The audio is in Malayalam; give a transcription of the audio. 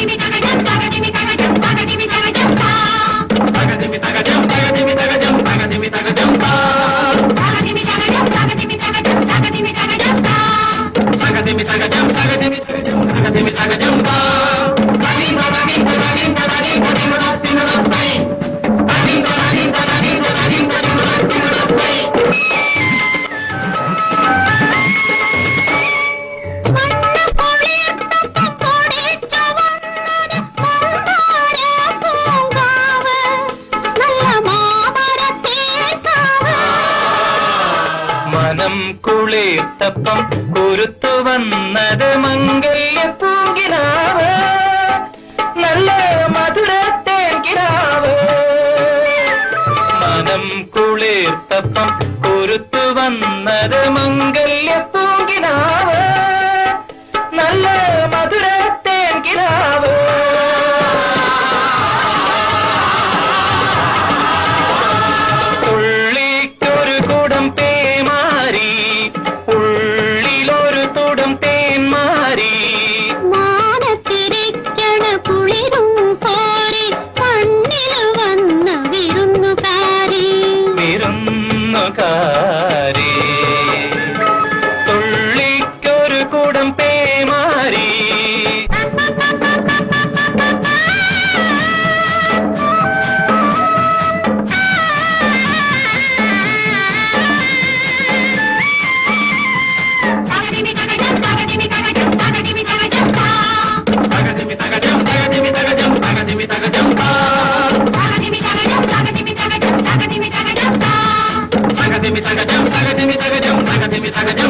Give you മനം കുളിർത്തപ്പം കുരുത്തു വന്നത് മംഗല്യ പൂങ്കിനാവ്. നല്ല മധുരത്തെ കിനാവ് മനം കുളിർത്തപ്പം കുരുത്തു വന്നത് മംഗ సగజం సగతిమి సగజం సగతిమి సగజం